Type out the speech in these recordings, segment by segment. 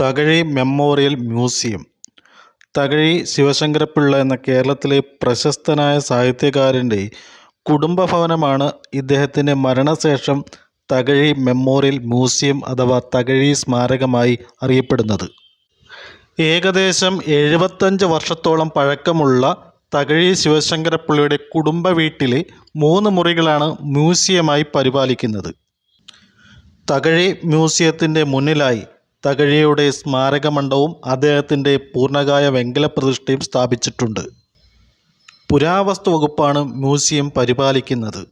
Thakazhi memorial museum. Thakazhi Sivasankara Pillai എന്ന കേരളത്തിലെ പ്രശസ്തനായ സാഹിത്യകാരന്റെ കുടുംബഭവനമാണ് ഇദ്ദേഹത്തിന്റെ മരണശേഷം തകഴി മെമ്മോറിയൽ മ്യൂസിയം അഥവാ തകഴി സ്മാരകമായി അറിയപ്പെടുന്നത്. ഏകദേശം എഴുപത്തഞ്ച് വർഷത്തോളം പഴക്കമുള്ള തകഴി ശിവശങ്കരപ്പിള്ളയുടെ കുടുംബ വീട്ടിലെ മൂന്ന് മുറികളാണ് മ്യൂസിയമായി പരിപാലിക്കുന്നത്. തകഴി മ്യൂസിയത്തിന്റെ മുന്നിലായി തകഴിയുടെ സ്മാരകമണ്ഡവും അദ്ദേഹത്തിന്റെ പൂർണകായ വെങ്കല പ്രതിഷ്ഠയും സ്ഥാപിച്ചിട്ടുണ്ട്. പുരാവസ്തു വകുപ്പാണ് മ്യൂസിയം പരിപാലിക്കുന്നത്.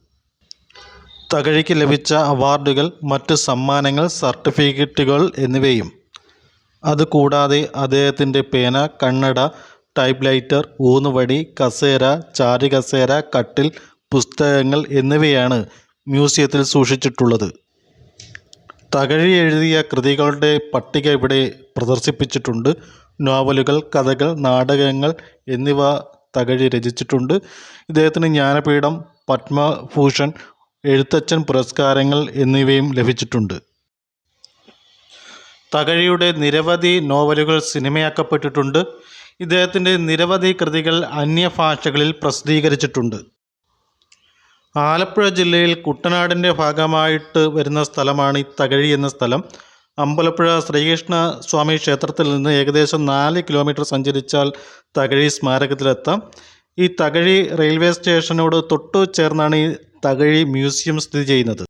തകഴിക്ക് ലഭിച്ച അവാർഡുകൾ മറ്റ് സമ്മാനങ്ങൾ സർട്ടിഫിക്കറ്റുകൾ എന്നിവയും. അതുകൂടാതെ അദ്ദേഹത്തിന്റെ പേന കണ്ണട ടൈപ്പ് ലൈറ്റർ ഊന്നുവടി കസേര ചാരുകസേര കട്ടിൽ പുസ്തകങ്ങൾ എന്നിവയാണ് മ്യൂസിയത്തിൽ സൂക്ഷിച്ചിട്ടുള്ളത്. തകഴി എഴുതിയ കൃതികളുടെ പട്ടിക ഇവിടെ പ്രദർശിപ്പിച്ചിട്ടുണ്ട്. നോവലുകൾ കഥകൾ നാടകങ്ങൾ എന്നിവ തകഴി രചിച്ചിട്ടുണ്ട്. ഇദ്ദേഹത്തിന് ജ്ഞാനപീഠം പത്മഭൂഷൺ എഴുത്തച്ഛൻ പുരസ്കാരങ്ങൾ എന്നിവയും ലഭിച്ചിട്ടുണ്ട്. തകഴിയുടെ നിരവധി നോവലുകൾ സിനിമയാക്കപ്പെട്ടിട്ടുണ്ട്. ഇദ്ദേഹത്തിന്റെ നിരവധി കൃതികൾ അന്യഭാഷകളിൽ പ്രസിദ്ധീകരിച്ചിട്ടുണ്ട്. ആലപ്പുഴ ജില്ലയിൽ കുട്ടനാടിന്റെ ഭാഗമായിട്ട് വരുന്ന സ്ഥലമാണ് ഈ തകഴി എന്ന സ്ഥലം. അമ്പലപ്പുഴ ശ്രീകൃഷ്ണ സ്വാമി ക്ഷേത്രത്തിൽ നിന്ന് ഏകദേശം നാല് കിലോമീറ്റർ സഞ്ചരിച്ചാൽ തകഴി സ്മാരകത്തിലെത്താം. ഈ തകഴി റെയിൽവേ സ്റ്റേഷനോട് തൊട്ടു ചേർന്നാണ് ഈ തകഴി മ്യൂസിയം സ്ഥിതി ചെയ്യുന്നത്.